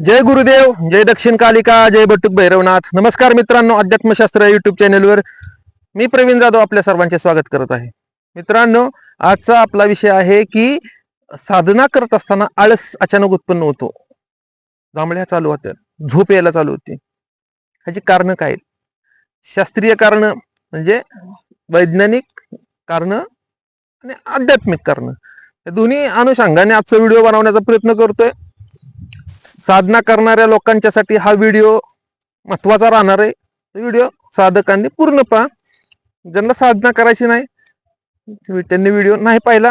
जय गुरुदेव जय दक्षिण कालिका जय बटुक भैरवनाथ. नमस्कार मित्रांनो अध्यात्मशास्त्र युट्यूब चॅनेलवर मी प्रवीण जाधव आपल्या सर्वांचे स्वागत करत आहे. मित्रांनो आजचा आपला विषय आहे की साधना करत असताना आळस अचानक उत्पन्न होतो. जांभळ्या चालू होत्या झोप यायला चालू होती. ह्याची कारण काय? शास्त्रीय कारण म्हणजे वैज्ञानिक कारण आणि आध्यात्मिक कारण. या दोन्ही अनुषंगाने आजचा व्हिडिओ बनवण्याचा प्रयत्न करतोय. साधना करणाऱ्या लोकांच्यासाठी हा व्हिडिओ महत्त्वाचा राहणार आहे. व्हिडिओ साधकांनी पूर्ण पहा. ज्यांना साधना करायची नाही त्यांनी व्हिडिओ नाही पाहिला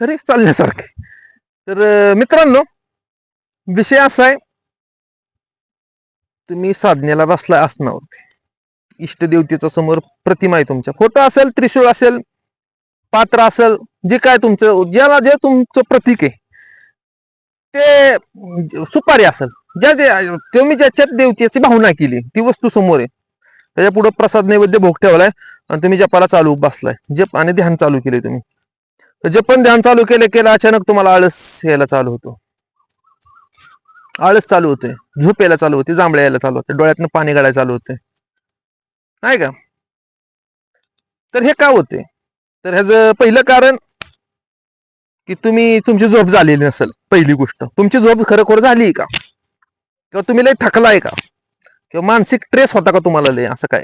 तरी चालण्यासारखे. तर मित्रांनो विषय असा आहे तुम्ही साधनेला बसलाय असण्यावरती इष्टदेवतेच्या समोर प्रतिमा आहे तुमच्या. फोटो असेल त्रिशूळ असेल पात्र असेल जे काय तुमचं ज्याला जे तुमचं प्रतीक आहे ते सुपारी असेल. ज्या तुम्ही ज्याच्यात देवतेची भावना केली ती वस्तू समोर आहे. त्याच्या पुढे प्रसाद नैवेद्य भोग ठेवलाय आणि तुम्ही जपाला चालू बसलाय. जप आणि ध्यान चालू केले तुम्ही. तर पण ध्यान चालू केले केलं अचानक तुम्हाला आळस यायला चालू होतो. आळस चालू होते झोप यायला चालू होते जांभळ्या यायला चालू होते डोळ्यातनं पाणी गळायला चालू होते. नाही का? तर हे का होते तर ह्याचं पहिलं कारण की तुम्ही तुमची झोप झालेली नसेल पहिली गोष्ट. तुमची झोप खरोखर झाली का? किंवा तुम्ही लय थकलाय का? किंवा मानसिक ट्रेस होता का तुम्हाला लय? असं काय?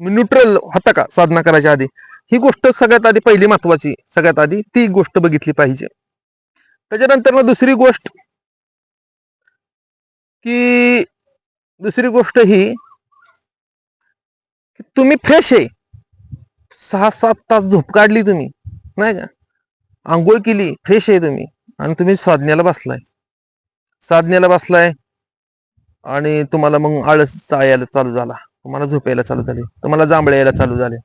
न्यूट्रल होता का साधना करायच्या आधी? ही गोष्ट सगळ्यात आधी पहिली महत्वाची सगळ्यात आधी ती गोष्ट बघितली पाहिजे. त्याच्यानंतर मग दुसरी गोष्ट की दुसरी गोष्ट ही की तुम्ही फ्रेश आहे. सहा सात तास झोप काढली तुम्ही नाही का? आंघोळ केली फ्रेश आहे तुम्ही. आणि तुम्ही साधण्याला बसलाय. साधण्याला बसलाय आणि तुम्हाला मग आळस यायला चालू झाला. तुम्हाला झोप यायला चालू झाली. तुम्हाला जांभळे यायला चालू झाले.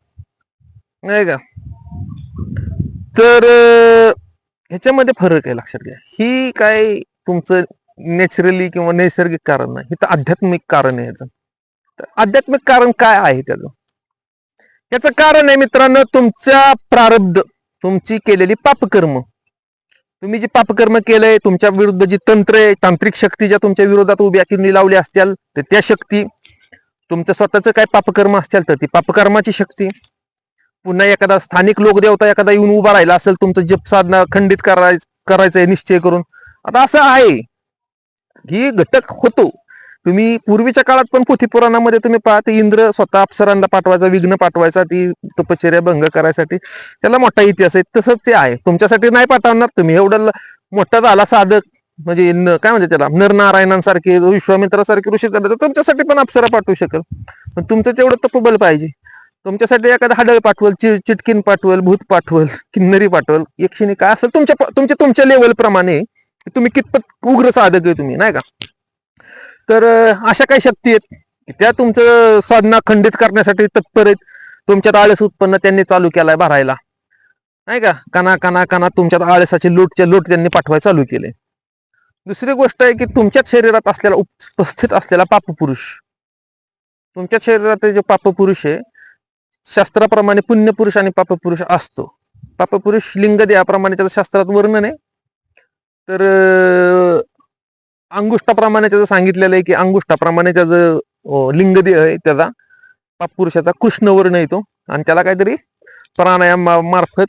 नाही का? तर ह्याच्यामध्ये फरक आहे लक्षात घ्या. ही काय तुमचं नॅचरली किंवा नैसर्गिक कारण नाही. हे तर आध्यात्मिक कारण आहे याचं. तर आध्यात्मिक कारण काय आहे त्याचं? याचं कारण आहे मित्रांनो तुमच्या प्रारब्ध. तुमची केलेली पापकर्म. तुम्ही जे पापकर्म केलंय तुमच्या विरुद्ध जी तंत्र आहे तांत्रिक शक्ती ज्या तुमच्या विरोधात उभ्या किरणी लावल्या असतील तर त्या शक्ती तुमचं स्वतःचं काय पापकर्म असतील तर ती पापकर्माची शक्ती. पुन्हा एखादा स्थानिक लोकदेवता एखादा येऊन उभा राहिला असेल तुमचं जप साधना खंडित कराय करायचंय निश्चय करून. आता असं आहे. ही घटक होतो. तुम्ही पूर्वीच्या काळात पण पोथी पुराणामध्ये तुम्ही ते इंद्र स्वतः अप्सरांना पाठवायचा विघ्न पाठवायचा ती तपश्चर्या भंग करायसाठी. त्याला मोठा इतिहास आहे तसंच ते आहे. तुमच्यासाठी नाही पाठवणार तुम्ही एवढं मोठा झाला साधक म्हणजे न- काय म्हणते त्याला नरनारायणांसारखे विश्वामित्रासारखे ऋषी झाले तर तुमच्यासाठी पण अप्सरा पाठवू शकेल. पण तुमचं तेवढं तपबल पाहिजे. तुमच्यासाठी एखादं हाडळ पाठवल चि- चिटकीन पाठवल भूत पाठवल किन्नरी पाठवल एकशेने काय असेल तुमच्या तुमच्या तुमच्या लेवल प्रमाणे तुम्ही कितपत उग्र साधक आहे तुम्ही नाही का? तर अशा काही शक्ती आहेत. की त्या तुमचं साधना खंडित करण्यासाठी तत्पर आहेत. तुमच्यात आळस उत्पन्न त्यांनी चालू केलाय भरायला. नाही का? काना काना काना तुमच्यात आळसाचे लोटच्या लोट त्यांनी पाठवायला चालू केले. दुसरी गोष्ट आहे की तुमच्याच शरीरात असलेला उपस्थित असलेला पापपुरुष. तुमच्याच शरीरात जो पापपुरुष आहे शास्त्राप्रमाणे पुण्यपुरुष आणि पापपुरुष असतो. पापपुरुष लिंग देहाप्रमाणे त्याचं शास्त्रात वर्णन आहे. तर अंगुष्ठाप्रमाणे त्याचं सांगितलेलं आहे की अंगुष्ठाप्रमाणे त्याचं अं, लिंग देह आहे त्याचा. पापुरुषाचा कृष्ण वर्ण येतो आणि त्याला काहीतरी प्राणायाम मार्फत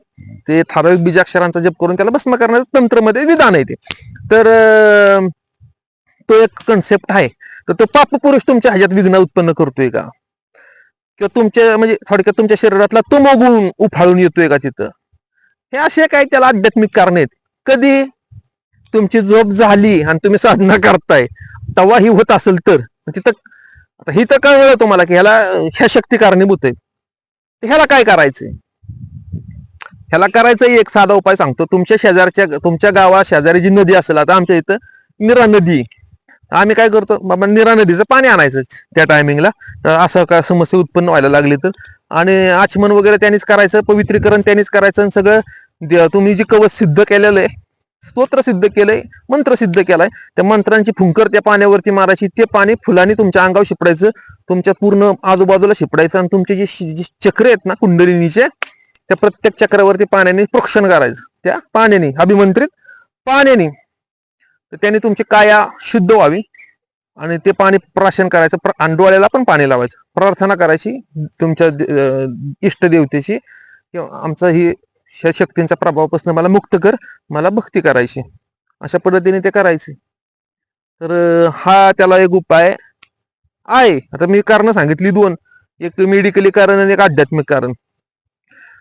ते ठराविक बीजाक्षरांचा जप करून त्याला भस्म करण्याचं तंत्रमध्ये विधान आहे ते. तर तो एक कन्सेप्ट आहे. तर तो पापपुरुष तुमच्या ह्याच्यात विघ्न उत्पन्न करतोय का? किंवा तुमच्या म्हणजे थोडक्यात तुमच्या शरीरातला तो मोगून उफाळून येतोय का तिथं? हे असे काही त्याला आध्यात्मिक कारण आहेत. कधी तुमची झोप झाली आणि तुम्ही साधना करताय तवा ही होत असेल तर. तिथं ही तर कळलं तुम्हाला की ह्याला ह्या शक्ती कारणीभूत आहे ह्याला काय करायचंय? ह्याला करायचं एक साधा उपाय सांगतो. तुमच्या शेजारच्या तुमच्या गावात शेजारी जी नदी असेल आता आमच्या इथं निरा नदी. आम्ही काय करतो? बाबा निरा नदीचं पाणी आणायचं त्या टायमिंगला असं काय समस्या उत्पन्न व्हायला लागली तर. आणि आचमन वगैरे त्यांनीच करायचं पवित्रीकरण त्यांनीच करायचं आणि सगळं तुम्ही जे कवच सिद्ध केलेलं आहे स्तोत्र सिद्ध केलंय मंत्र सिद्ध केलाय. त्या मंत्रांची फुंकर त्या पाण्यावरती मारायची ते पाणी फुलांनी तुमच्या अंगावर शिपडायचं तुमच्या पूर्ण आजूबाजूला शिपडायचं आणि तुमचे जे चक्र आहेत ना कुंडलिनीचे त्या प्रत्येक चक्रावरती पाण्याने प्रोक्षण करायचं. त्या पाण्याने अभिमंत्रित पाण्याने. तर त्याने तुमची काया शुद्ध व्हावी आणि ते पाणी प्राशन करायचं प्र- आणि डोळ्याला पण पाणी लावायचं. प्रार्थना करायची तुमच्या इष्टदेवतेची. किंवा आमचं ही ह्या शक्तींच्या प्रभावापासून मला मुक्त कर मला भक्ती करायची. अशा पद्धतीने ते करायचे. तर हा त्याला एक उपाय आहे. आता मी कारण सांगितली दोन. एक मेडिकली कारण आणि एक आध्यात्मिक कारण.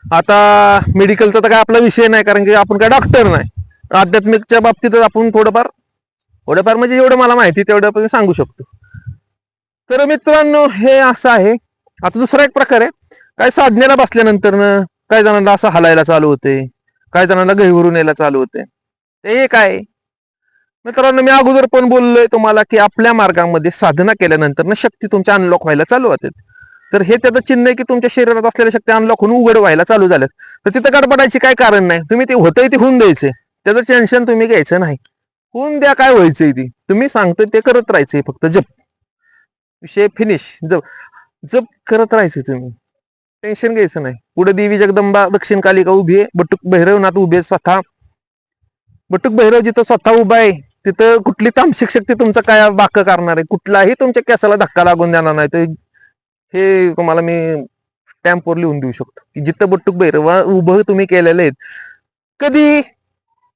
आता मेडिकलचा तर काय आपला विषय नाही कारण की आपण काय डॉक्टर नाही. आध्यात्मिकच्या बाबतीत आपण थोडंफार थोडंफार म्हणजे जेवढं मला माहिती तेवढं आपण सांगू शकतो. तर मित्रांनो हे असं आहे. आता दुसरा एक प्रकार आहे. काय साधनेला बसल्यानंतर काही जणांना असं हलायला चालू होते काही जणांना गहिवरून यायला चालू होते. ते एक आहे. मित्रांनो मी अगोदर पण बोललोय तुम्हाला की आपल्या मार्गामध्ये साधना केल्यानंतर ना शक्ती तुमच्या अनलॉक व्हायला चालू होते तर हे त्याचं चिन्ह आहे की तुमच्या शरीरात असलेल्या शक्ती अनलॉक होऊन उघड व्हायला चालू झाल्यात. तर तिथं गडबडायची काय कारण नाही. तुम्ही ते होतंय ते होऊन द्यायचे. त्याचं टेन्शन तुम्ही घ्यायचं नाही. होऊन द्या काय व्हायचंय ती. तुम्ही सांगतोय ते करत राहायचंय फक्त. जप. विषय फिनिश जप. जप करत राहायचं तुम्ही. टेन्शन घ्यायचं नाही. पुढे देवी जगदंबा दक्षिण कालिका उभी आहे. बटुक भैरवनाथ उभे आहे स्वतः. बटुक भैरव जिथं स्वतः उभा आहे तिथं कुठली तामसिक शक्ती तुमचं काय बाक करणार आहे? कुठलाही तुमच्या केसाला धक्का लागून देणार नाही. तर हे तुम्हाला मी स्टॅम्पवर लिहून देऊ शकतो. की जिथं बटुक भैरव उभं तुम्ही केलेले आहेत कधी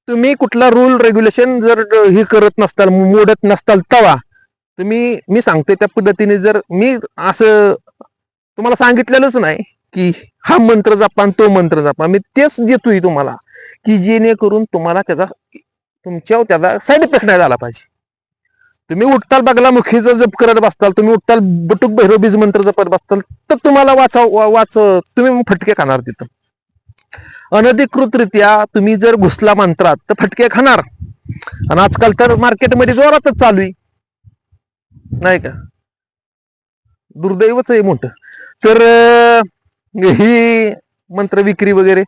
तुम्ही कुठला रूल रेग्युलेशन जर हे करत नसताल मोडत नसताल तवा तुम्ही मी सांगतोय त्या पद्धतीने जर मी असं तुम्हाला सांगितलेलंच नाही की हा मंत्र जपा तो मंत्र जपा. मी तेच देतोय तुम्हाला की जेणेकरून तुम्हाला त्याचा तुमच्या त्याचा साईड इफेक्ट नाही झाला पाहिजे. तुम्ही उठताल बगला मुखीचा जप करत बसताल तुम्ही उठताल बटुक भैरव बीज मंत्र जपत बसताल तर तुम्हाला वाचा वाच तुम्ही फटके खाणार तिथं. अनधिकृतरित्या तुम्ही जर घुसला मंत्रात तर फटके खाणार. आणि आजकाल तर मार्केटमध्ये जोरातच चालू आहे. नाही का? दुर्दैवच आहे मोठं. तर ही मंत्र विक्री वगैरे.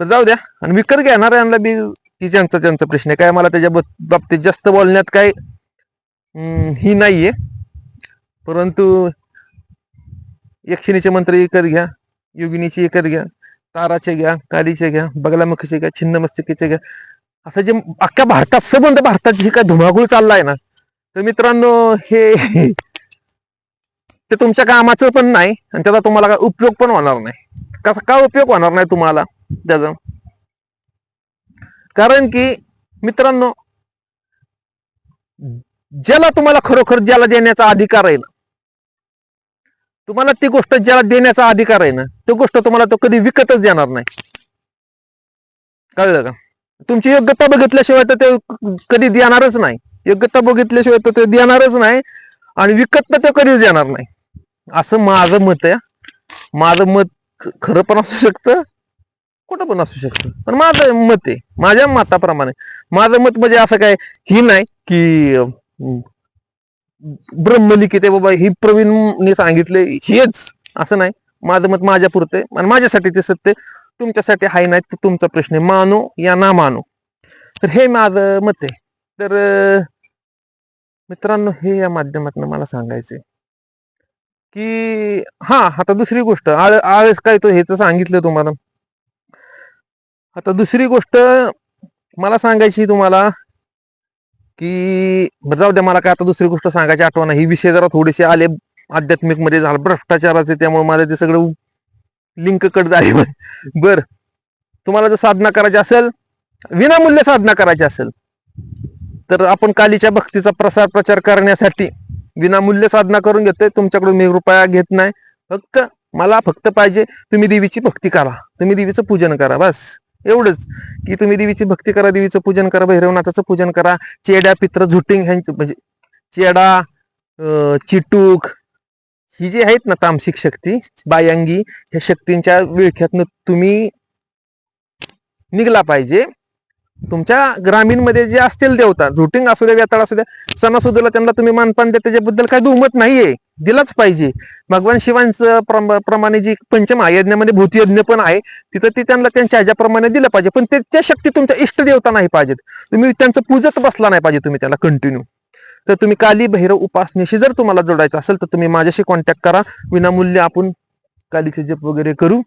तर जाऊ द्या. आणि विकत घेणाऱ्यांना बी ती ज्यांचा त्यांचा प्रश्न आहे. काय मला त्याच्या बाबतीत जास्त बोलण्यात काय ही नाहीये. परंतु यक्षिणीचे मंत्र विकत घ्या. योगिनीचे विकत घ्या. ताराचे घ्या. कालीचे घ्या. बगलामुखीचे घ्या. छिन्नमस्तिकेचे घ्या. असं जे अख्ख्या भारतात सबंध म्हणजे भारताची काय धुमाकूळ चाललाय ना. तर मित्रांनो हे ते तुमच्या कामाचं पण नाही आणि त्याचा तुम्हाला काय उपयोग पण होणार नाही. कसा का उपयोग होणार नाही तुम्हाला त्याचा? कारण की मित्रांनो ज्याला तुम्हाला खरोखर ज्याला देण्याचा अधिकार आहे ना तुम्हाला ती गोष्ट ज्याला देण्याचा अधिकार आहे ना ती गोष्ट तुम्हाला तो कधी विकतच देणार नाही. कळलं का? तुमची योग्यता बघितल्याशिवाय तर ते कधी देणारच नाही. योग्यता बघितल्याशिवाय तर ते देणारच नाही आणि विकत तर ते कधीच देणार नाही. असं माझं मत आहे. माझं मत खरं पण असू शकतं कुठं पण असू शकतं. पण माझं मत आहे. माझ्या मताप्रमाणे. माझं मत म्हणजे असं काय ही नाही की ब्रह्मलिखित आहे बाबा ही प्रवीणने सांगितले हेच असं नाही. माझं मत माझ्या पुरते आणि माझ्यासाठी ते सत्य तुमच्यासाठी हाय नाही तर तुमचा प्रश्न आहे. मानो या ना मानो. तर हे माझं मत आहे. तर मित्रांनो हे या माध्यमातून मला सांगायचंय. की हा आता दुसरी गोष्ट आळ आळस काय तो हे तर सांगितलं तुम्हाला. आता दुसरी गोष्ट मला सांगायची तुम्हाला की जाऊ द्या मला काय आता दुसरी गोष्ट सांगायची आठवण ही विषय जरा थोडेसे आले आध्यात्मिकमध्ये झाला भ्रष्टाचाराचे त्यामुळे मला ते सगळं लिंक कट झाले. बर तुम्हाला जर साधना करायची असेल विनामूल्य साधना करायची असेल तर आपण कालीच्या भक्तीचा प्रसार प्रचार करण्यासाठी विनामूल्य साधना करून घेतोय तुमच्याकडून मी रुपया घेत नाही. फक्त मला फक्त पाहिजे तुम्ही देवीची भक्ती करा. तुम्ही देवीचं पूजन करा बस. एवढंच. की तुम्ही देवीची भक्ती करा देवीचं पूजन करा भैरवनाथाचं पूजन करा चेड्या पित्र झुटिंग ह्यांची म्हणजे चेडा चिटूक ही जी आहेत ना तामसिक शक्ती बायांगी ह्या शक्तींच्या विळख्यातनं तुम्ही निघला पाहिजे. तुमच्या ग्रामीणमध्ये जे असतील देवता झुटिंग असू द्या व्यताळ असू द्या सणासुदीला त्यांना तुम्ही मानपान द्या त्याच्याबद्दल काही दुमत नाहीये. दिलाच पाहिजे. भगवान शिवांचं प्रमाणे जी पंचम पंचमहायज्ञामध्ये भूतयज्ञ पण आहे तिथं ते त्यांना त्यांच्या ह्याच्याप्रमाणे दिलं पाहिजे. पण ते त्या शक्ती तुमच्या इष्ट देवता नाही पाहिजेत. तुम्ही त्यांचं पूजत बसला नाही पाहिजे तुम्ही त्याला कंटिन्यू तर तुम्ही काली भैरव उपासनेशी जर तुम्हाला जोडायचं असेल तर तुम्ही माझ्याशी कॉन्टॅक्ट करा. विनामूल्य आपण कालीचे जप वगैरे करू.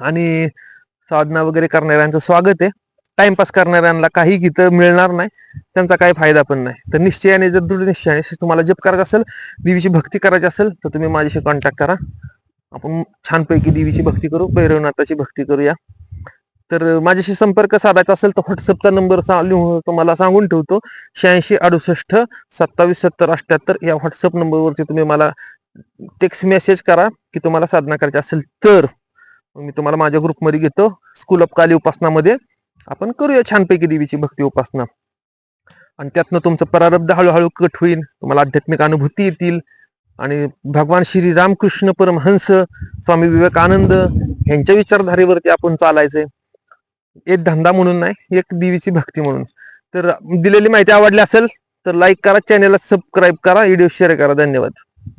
आणि साधना वगैरे करणाऱ्यांचं स्वागत आहे. टाइमपास करणाऱ्यांना काही गीतं मिळणार नाही त्यांचा काही फायदा पण नाही. तर निश्चयाने जर दृढ निश्चयाने तुम्हाला जप करायचं असेल देवीची भक्ती करायची असेल तर तुम्ही माझ्याशी कॉन्टॅक्ट करा. आपण छानपैकी देवीची भक्ती करू भैरवनाथाची भक्ती करूया. तर माझ्याशी संपर्क साधायचा असेल तर व्हॉट्सअपचा नंबर तुम्हाला सांगून ठेवतो. शहाऐंशी अडुसष्ट सत्तावीस सत्तर अठ्ठ्याहत्तर या व्हॉट्सअप नंबरवरती तुम्ही मला टेक्स्ट मेसेज करा की तुम्हाला साधना करायची असेल तर. मी तुम्हाला माझ्या ग्रुपमध्ये घेतो. स्कूल ऑफ काली उपासनामध्ये. आपण करूया छानपैकी देवीची भक्ती उपासना. आणि त्यातनं तुमचं प्रारब्ध हळूहळू कट होईल. तुम्हाला आध्यात्मिक अनुभूती येतील. आणि भगवान श्री रामकृष्ण परमहंस स्वामी विवेकानंद यांच्या विचारधारेवरती आपण चालायचंय. एक धंदा म्हणून नाही एक देवीची भक्ती म्हणून. तर दिलेली माहिती आवडली असेल तर लाईक करा चॅनलला सबस्क्राईब करा व्हिडिओ शेअर करा. धन्यवाद.